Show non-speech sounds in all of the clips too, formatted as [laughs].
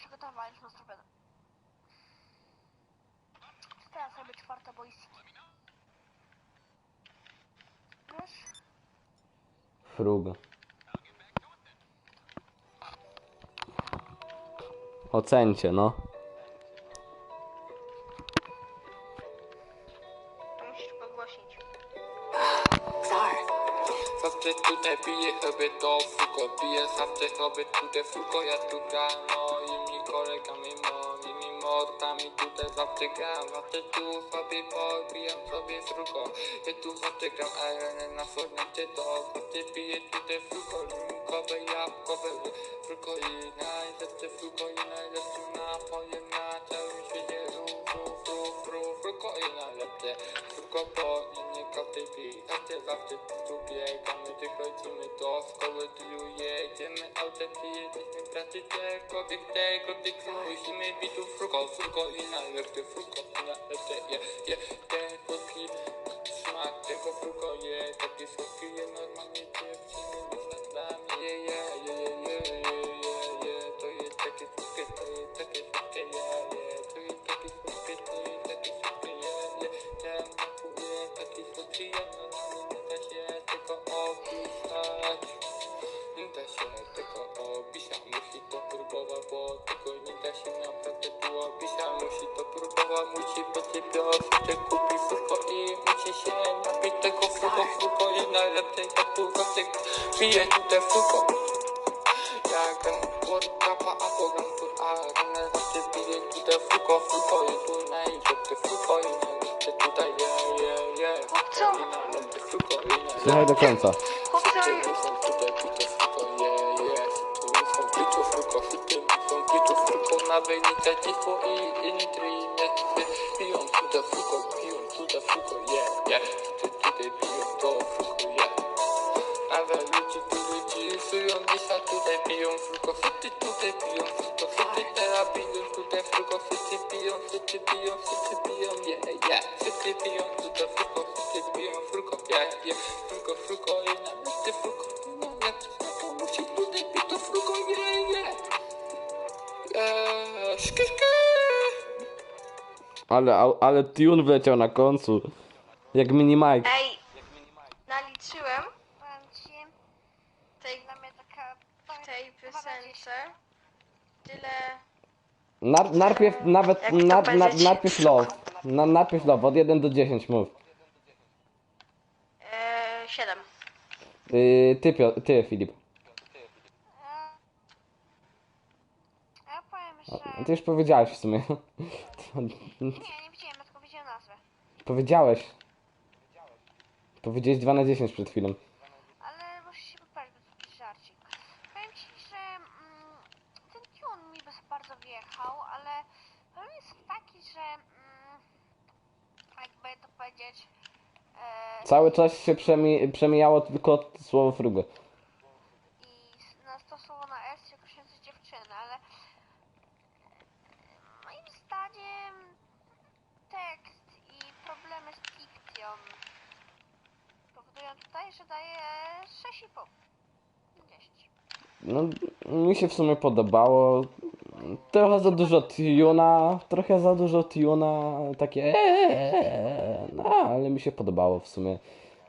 przygotowaliśmy stropę. Teraz robię czwarte boiski. Wiesz? Frug. Ocencie, no. Piję sobie to fruko Piję zawsze sobie tutaj fruko Ja tu gram moimi kolegami Moimi mordami tutaj zawsze gram. Zawsze tu sobie pobijam sobie fruko Ja tu zawsze gram arenę na fornecie To. Zawsze piję tutaj fruko Limonkowe, jabłkowe Fruko i najlepsze fruko I najlepszym napojem na całym świecie ru, fruko i najlepsze. Fruko bo nie, nie każdy pije Zawsze, tu biegamy. Wychodzimy do szkoły, tu jedziemy. Autem Przyjedziemy pracy czegokolwiek tego typu Musimy pić tu fruko, fruko i najlepsze fruko i najlepsze je, je. Ten słodki smak tego fruko je Taki słodki je normalnie dziewczyny fruko, fruko i tu najlepsze fruko i najlepsze tutaj je, je, je Co? I najlepsze fruko i najlepsze Słuchaj do końca. Chłopcy, Nawet nie ciepło i intry nie piją tutaj fruko, piją tutaj fruko, yeah, yeah Ale, ale tune wleciał na końcu. Jak mini Mike. Ej, naliczyłem powiem ci, tej, dla mnie taka, tej piosence tyle... Nar, najpierw, nawet, na, na, najpierw love. Na, najpierw love, od 1 do 10 mów. E, 7. Yy, ty, Pio- ty, Filip. Ja powiem, że... Ty już powiedziałeś w sumie. Nie, nie widziałem, ja tylko widziałem nazwę. Powiedziałeś. Powiedziałeś 2 na 10 przed chwilą. Ale muszę się poprawić, bo to taki żarcik. Powiem ci, że mm, ten tune mi bez bardzo wjechał, ale problem jest taki, że mm, jakby to powiedzieć... E, Cały czas się przemi przemijało tylko słowo frugo. i na to słowo na S jako się dziewczyny, ale e, moim zdaniem tekst i problemy z dikcją powodują tutaj, że daję 6,5 10. No, mi się w sumie podobało. Trochę za dużo tuna, trochę za dużo tuna, takie eee, no, ale mi się podobało w sumie.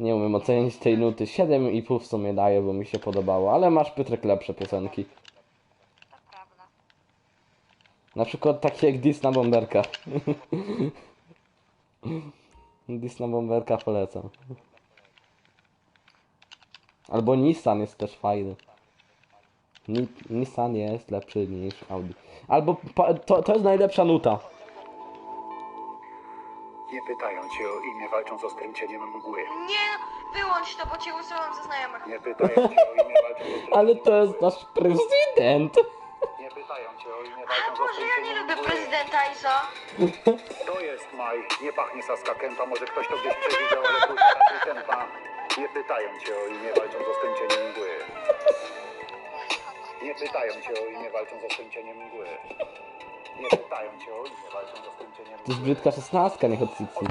Nie umiem ocenić tej nuty. 7,5 w sumie daję, bo mi się podobało, ale masz Piotrek lepsze piosenki. Na przykład takie jak Disna Bomberka. [laughs] Disna Bomberka polecam. Albo Nissan jest też fajny. Ni Nissan jest lepszy niż Audi. Albo to, to jest najlepsza nuta. Nie pytają cię o imię, walcząc z ostrym cieniem mgły. Nie, wyłącz to, bo cię usuwam ze znajomych. Nie pytają cię o imię, walcząc z ostrym Ale to jest nasz prezydent. Nie pytają cię o imię, A walcząc z Boże, ostrym ja nie lubię prezydenta Izo. To jest Maj. Nie pachnie Saska Kępa. Może ktoś to gdzieś przewidział, ale Saska Kępa. Nie pytają cię o imię, walcząc z ostrym cieniem mgły. Nie pytają cię o imię, walcząc z ostrym cieniem mgły. Nie pytają cię o imię, walcząc z ostrym cieniem To jest mgły. brzydka szesnastka, nie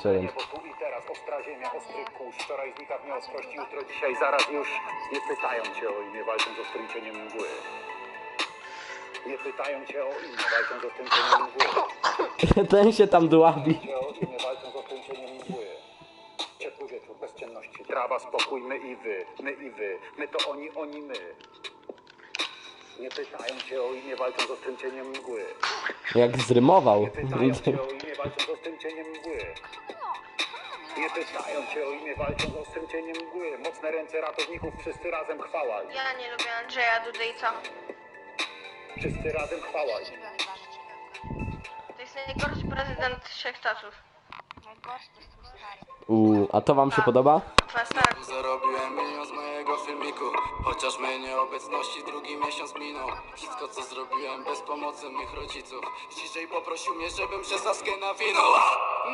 Challenge. Bo tu i teraz ostra ziemia, ostry kurz. Wczoraj znika w nieostrości, jutro, dzisiaj, zaraz już. Nie pytają cię o imię, walcząc z ostrym cieniem mgły. Nie pytają cię o imię, walczą z ostępleniem mgły. [laughs] Ten się tam dławi. Cię o imię, walczą z ostępleniem mgły. Trawa, spokój, my i wy, my i wy. My to oni, oni, my. Nie pytają cię o imię, walczą z ostępleniem mgły. Jak zrymował. Nie pytają cię o imię, walczą z ostępleniem mgły. Nie pytają cię o imię, walczą z ostępleniem mgły. Mocne ręce ratowników, wszyscy razem chwała. im. Ja nie lubię Andrzeja Dudejca. Wszyscy razem chwała. im. To jest najgorszy prezydent Wszechczasów. Najgorszy to jest. Uuu, a to wam się podoba? Twoja stara Zarobiłem milion z mojego filmiku Chociaż mej nieobecności drugi miesiąc minął. Wszystko co zrobiłem bez pomocy mych rodziców. Ciszej poprosił mnie, żebym przez laskę nawinął.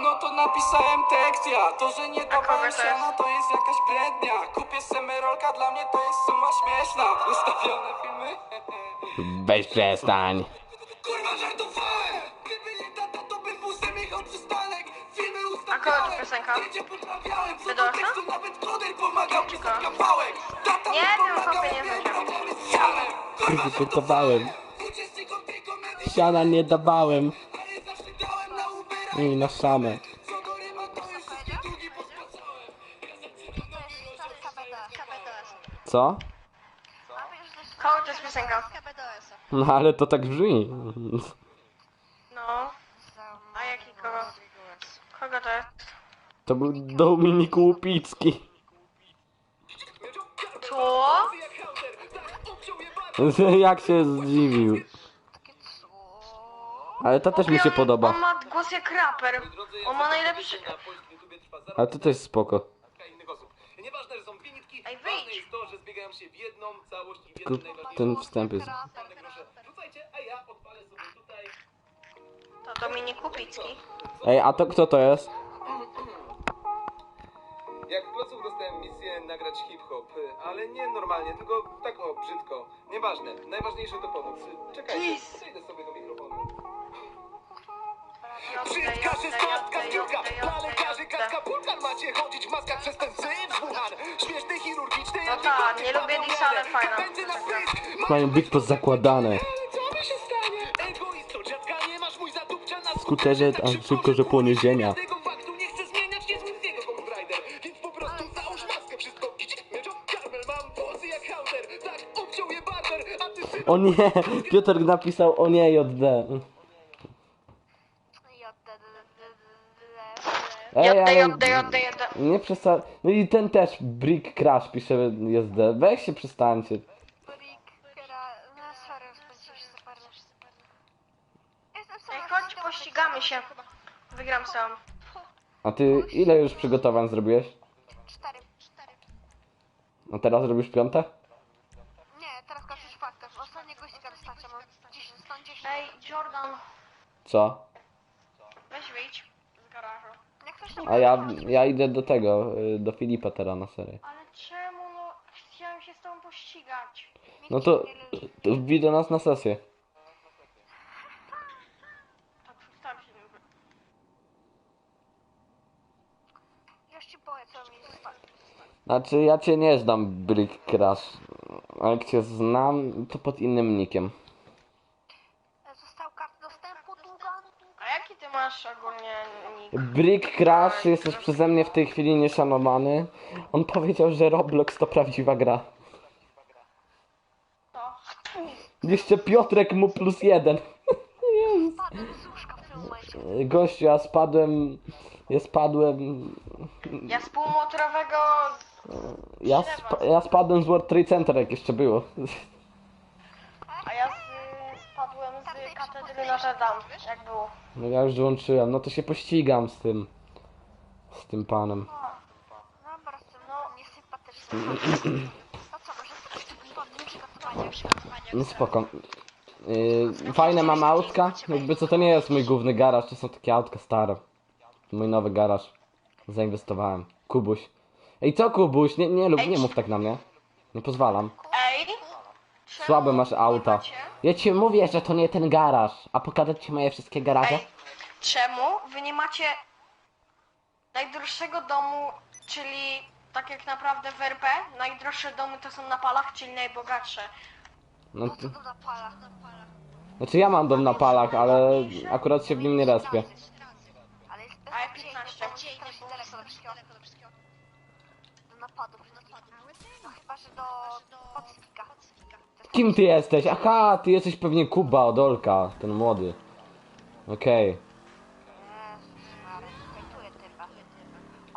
No to napisałem tekst ja. To, że nie dawałem to siana jest? to jest jakaś brednia. Kupię semerolka, dla mnie to jest suma śmieszna. Ustawione filmy. Weź przestań. Filmy A kogo to piosenka? Życie poprawiałem Co do tekstu nawet koder pomagał Tata mi miałem problemy z sianem Kurwa Siana nie dawałem. Ale zawsze dałem na Ubera I na same. Co To jest piosenka? No ale to tak brzmi. No. A jaki kogo? Kogo to jest? To był Dominik Łupicki. Co? [laughs] Jak się zdziwił. Ale to też mi się podoba. On ma głos jak raper. On ma najlepszy... Ale to też spoko. innych osób. Nieważne, że są dwie nitki, Ej, ważne wyjdź. jest to, że zbiegają się w jedną całość i w Tylko najważniejszym ten wstęp jest... czarne grosze. Rzucajcie, a ja odpalę sobie tutaj. To Dominik Kupicki. Ej, a to kto to jest? Jak w placów dostałem misję nagrać hip-hop, ale nie normalnie, tylko tak o, brzydko. Nieważne, najważniejsze to pomoc. Czekajcie, przejdę sobie do mikrofonu. Brzydka szesnastka piłka, dla lekarzy kaska pulkan macie chodzić w maskach przez ten syf Wuhan. Śmieszny, chirurgiczny, No tak, nie lubię Disa, ale fajna. Mają być pozakładane. Co mi się stanie? Egoisto, dziadka nie masz mój zatupcia na Skuterze, a szybko, że płonie ziemia. O nie! Piotr napisał o nie JD. Ej, Jodde, ale jodde, jodde, jodde. nie przesta... No i ten też, Brick Crash pisze JD. Weź się przestańcie. No Ej, chodź, pościgamy się. Wygram sam. A ty ile już przygotowań zrobiłeś? Cztery. Cztery. A teraz robisz piąte? Nie, teraz kończę czwarte. Ostatniego gościa dostać, mam 10, stąd 10. Ej, Jordan, Co? weź wyjdź z garażu. Jak ktoś tam A ja, ja idę do tego, y, do Filipa teraz na serię. Ale czemu, no, chciałem się z tobą pościgać. No to, to wbij do nas na sesję. [laughs] Tak, przestałem się tym... Już ci powiem, co mi zostało. Znaczy ja cię nie znam, Brick Crash. A jak cię znam, to pod innym nickiem. Został kart dostępu długa. A jaki ty masz ogólnie nick? Brick Crash jesteś przeze mnie w tej chwili nieszanowany. On powiedział, że Roblox to prawdziwa gra. To. Jeszcze Piotrek mu plus jeden. Gościu, ja spadłem... Ja spadłem... Ja z półmotorowego... Ja, sp ja spadłem z World Trade Center, jak jeszcze było. A ja z, spadłem z katedry Notre Dame, jak było. No ja już włączyłem, no to się pościgam z tym... Z tym panem. Dobra, z tym no, niesympatycznym. No co, może coś tu podnie przygotowanie, przygotowanie. No spoko. Yy, fajne mam autka. Jakby co to nie jest mój główny garaż, to są takie autka stare. Mój nowy garaż. Zainwestowałem. Kubuś. Ej co Kubuś? Nie, nie lub nie mów tak na mnie. Nie pozwalam. Słabe masz auta. Ja ci mówię, że to nie ten garaż. A pokazać ci moje wszystkie garaże? Ej, czemu wy nie macie najdroższego domu, czyli tak jak naprawdę w RP, najdroższe domy to są na palach, czyli najbogatsze. No, No to na palach. znaczy ja mam dom na palach, ale akurat się w nim nie respię. Ale jest A ja beznadziejnie, 15. bo strasznie daleko do wszystkiego. Do napadu wszystkich. No chyba, że do Pacifika. Kim ty jesteś? Aha, ty jesteś pewnie Kuba Odolka, ten młody. Okej. Jezus Maria, hejtuję typa.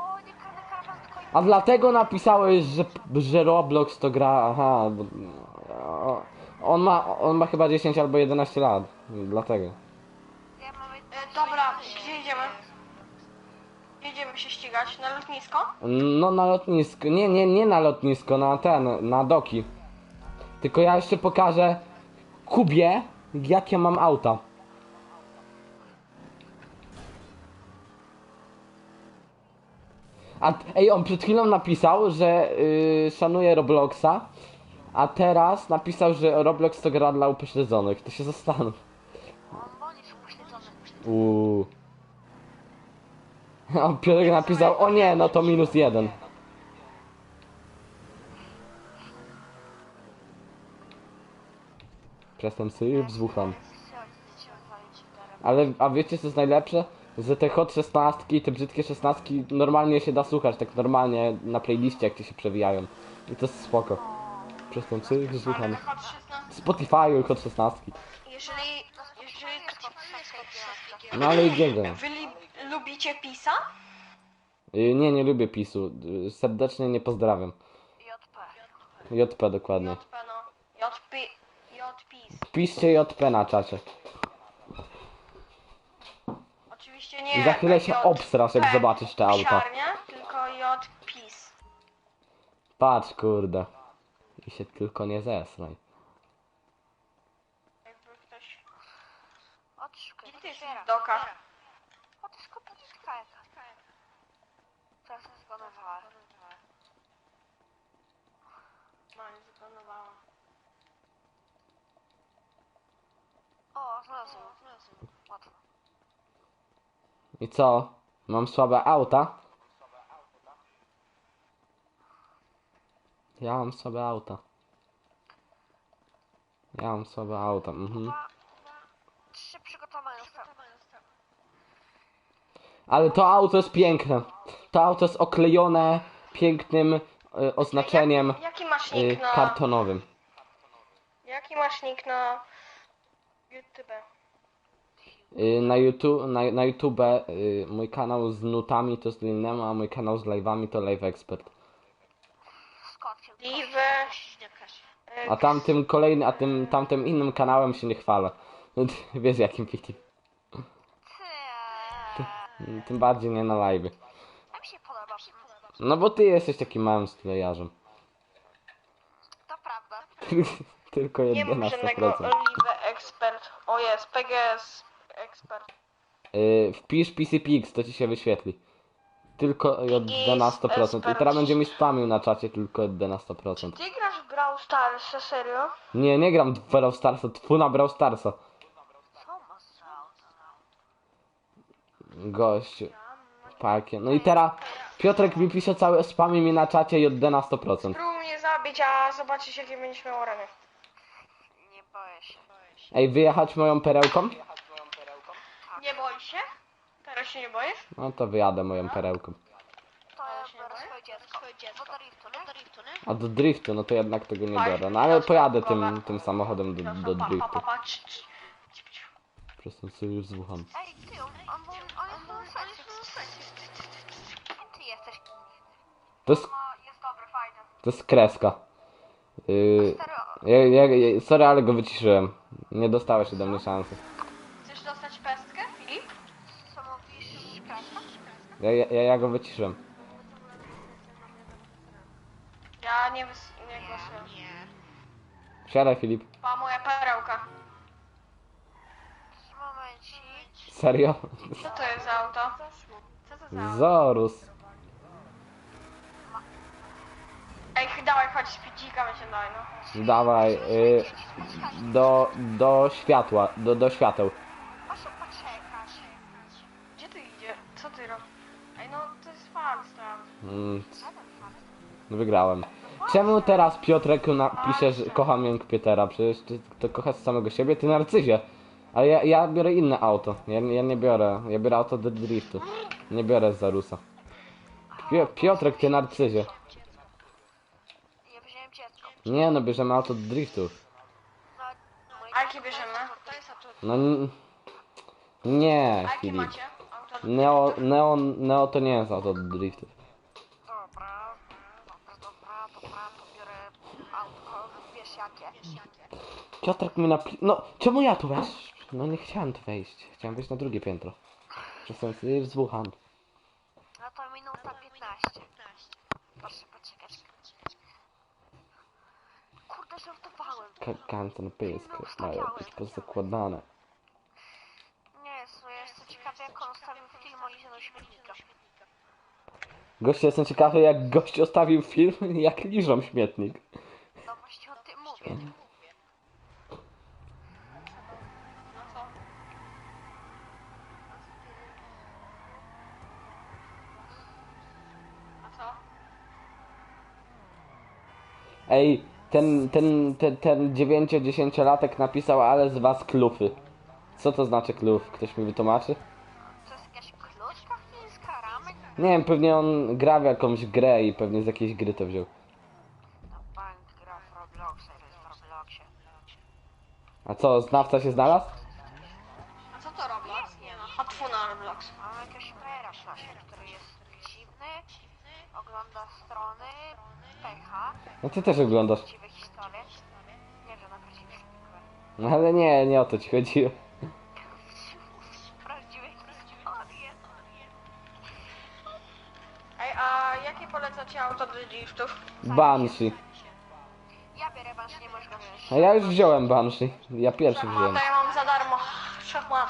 O, nie karny karawan, tylko A dlatego napisałeś, że, że Roblox to gra. Aha, bo, on ma, on ma chyba 10 albo 11 lat. Dlatego. E, dobra, gdzie idziemy? Gdzie idziemy się ścigać? Na lotnisko? No na lotnisko. Nie, nie, nie na lotnisko, na ten, na doki. Tylko ja jeszcze pokażę Kubie, jak ja mam auta. A, ej, on przed chwilą napisał, że yy, szanuje Robloxa, a teraz napisał, że Roblox to gra dla upośledzonych. To się zastanów. Uuu. [laughs] A Piotrek napisał, o nie, no to minus jeden. Przestępcy wzłucham. Ale, a wiecie co jest najlepsze? Że te hot 16 i te brzydkie 16 normalnie się da słuchać, tak normalnie na playliście jak ci się przewijają. I to jest spoko. Ale hot 16. Spotify hot 16. Jeżeli, jeżeli No ale i jego. wy li, lubicie PiSa? Y, Nie, nie lubię PiSu. Y, Serdecznie nie pozdrawiam. JP. JP dokładnie. JP no. JP, JPiS. Piszcie JP na czacie. Oczywiście nie za chwilę się JP, obstrasz, jak zobaczysz te auta. psiarnia, tylko JPiS. Patrz, kurde. I się tylko nie zesraj. Jakby ktoś... Odszukaj, Gdzie ty jesteś w dokach? O, to jest kopitka jaka. Teraz się zgonowała. No, nie zaplanowałam. O, znalazłem. Łatwo. I co? Mam słabe auta? Ja mam słabe auta. Ja mam słabe auta, mhm. Dwa, trzy przygotowane zostały. Ale to auto jest piękne. To auto jest oklejone pięknym y, oznaczeniem Jak, jaki masz y, na... kartonowym. Jaki masz nick na... YouTube? Y, na, YouTube, na, na YouTube y, mój kanał z nutami to jest Linem, a mój kanał z live'ami to Live Expert. Skotkiem. Live... A tamtym kolejnym, a tym tamtym innym kanałem się nie chwalę. [laughs] Wiesz jakim piki. Ty, Tym bardziej nie na live. a mi się podoba. No bo ty jesteś takim małym sklejarzem. To prawda. [laughs] Tylko Nie mam 11%. żadnego Live Expert. O jest, PGS Expert. Yy, wpisz PCPX, to ci się wyświetli. Tylko 11%. I teraz będzie mi spamił na czacie tylko 11%. Ty grasz w Brawl Stars, serio? Nie, nie gram w Brawl Starsa, tfu na Brawl Starsa. Gościu. Parkie. No i teraz Piotrek mi pisze cały spami mi na czacie i od 11%. Spróbuj mnie zabić, a zobaczysz jakie będziesz miał rany. Ej, wyjechać moją perełką? Nie boisz się? Teraz się nie boisz? No to wyjadę moją perełką. To ja biorę swoje dziecko. No do driftu, nie? Do driftu, nie? A do driftu, no to jednak tego nie biorę. No ale pojadę tym, tym samochodem do, do driftu. Przez ten sobie już złucham. Ej, ty, on, on, był- on jest na secie. Kim ty jesteś? To jest, No, to jest kreska. Yy, ja, ja, ja, sorry, ale go wyciszyłem. Nie dostałeś ode mnie szansy. Chcesz dostać pestkę, Filip? co mówisz? Kreska? Ja, ja, ja, ja go wyciszyłem. Ja nie, wys- nie głosuję. Siadaj Filip. Pa, moja perełka. Momencik. Serio? Co to jest za auto? Co to za auto? Zorus. Ej, dawaj, chodź, my się daj, no. Dawaj, yy, do, do światła, do, do świateł. Proszę poczekać. Gdzie ty idzie? Co ty robisz? Ej, no, to jest fakt, tam. Mm, fakt. wygrałem. Czemu teraz Piotrek napisze, że kocham jak Piotera? Przecież ty to kochasz samego siebie, ty narcyzie. A ja, ja biorę inne auto. Ja, ja nie biorę. Ja biorę auto do driftu. Nie biorę z Zarusa. Pio, Piotrek, ty narcyzie. Nie no, bierzemy auto do driftu. Moje A jakie bierzemy? No n- nie, A jakie Filip. macie? Auto do Neo, driftu? Neo, Neo to nie jest auto do driftu. Dobra, dobra, dobra, dobra, to biorę autko, wiesz jakie. Piotrek mi napli... No, czemu ja tu wejść? No nie chciałem tu wejść. Chciałem wejść na drugie piętro. Czasem sobie wzbucham. No to minuta 15. Kanton pysk, mają być pozakładane. Nie, słuchaj, jestem ciekawy jak on ustawił film o lizie do śmietnika. Goście, jestem ciekawy jak gość ostawił film, [laughs] jak liżą śmietnik. No właśnie o tym mówię. No co? A co? Ej, ten, ten, ten, ten 9-10 latek napisał, ale z was klufy. Co to znaczy kluf? Ktoś mi wytłumaczy? To jest jakaś kluczka chińska, ramek? Nie wiem, pewnie on gra w jakąś grę i pewnie z jakiejś gry to wziął. No bank gra w Robloxa, to jest w Robloxie. A co, znawca się znalazł? A co to Roblox? Nie no, Hotfuna Roblox. Mam jakiegoś frajera w klasie, który jest dziwny, ogląda strony, pecha, No ty też oglądasz. prawdziwe historie. Nie wiem, na historie. No ale nie, nie o to ci chodziło. [laughs] Prawdziwe historie. Ej, a jakie polecacie auto do driftów? Banshee. Ja biorę wasz, nie możesz go wziąć. A ja już wziąłem Banshee. Ja pierwszy wziąłem. To ja mam za darmo. Szachmat.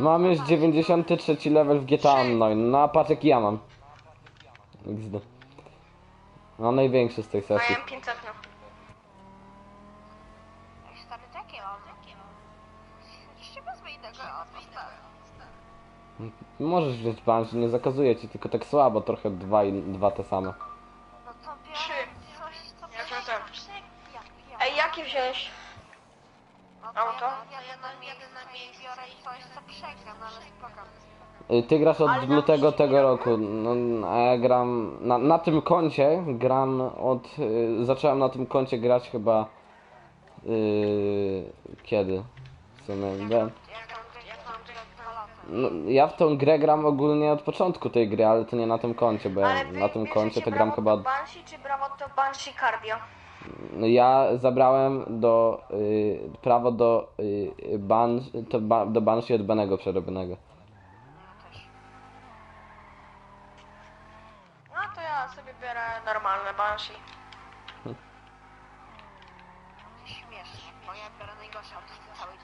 Mam już dwa. 93 level w GTA Online. No a patrz jaki ja mam. XD. No największy z tej A ja sesji. mam 500. no. Ej, stary, to jakie mam? Jeszcze wezmę innego od stary. Możesz wziąć Banshee, nie zakazuję ci, tylko tak słabo, trochę dwa, i- dwa te same. No to Trzy. biorę coś, co Ja wziąłem. Ej, jakie wziąłeś? To auto? ja jadę na miejsce i biorę coś, co przegram, ale spoko. Y, Ty grasz od Ale na lutego tego roku, no, a ja gram, na, na tym koncie gram od, y, zacząłem na tym koncie grać chyba, y, kiedy? W sumie, wiem. Jak mam dwa lata. No, ja w tą grę gram ogólnie od początku tej gry, ale to nie na tym koncie, bo ja Ale wy na tym bierzecie koncie to gram chyba... to Banshee czy to Banshee Cardio? No, Ja zabrałem do, y, prawo do, y, ban, to ba, do Banshee od Banego przerobionego. No to ja sobie biorę normalne Banshee. Bo ja biorę najgorsze auto z całej.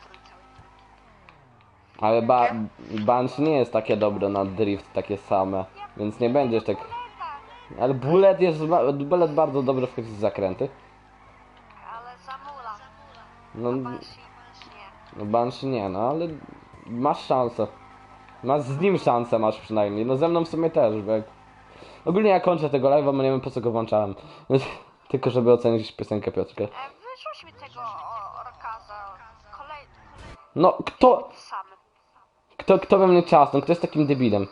Ale ba, Banshee nie jest takie dobre na drift, takie same, więc nie będziesz tak... Ale Bullet jest, Bullet bardzo dobrze wchodzi w zakręty. No, nie. no Banshee nie, no ale masz szansę. Masz z nim szansę, masz przynajmniej. No ze mną w sumie też, bo jak... Ogólnie ja kończę tego live'a, bo nie wiem po co go włączałem. [laughs] Tylko żeby ocenić piosenkę Piotrka. E, wyrzuć mi tego o- orkaza. Kolej... No kto, kto, kto we mnie czasnął? Kto jest takim debilem?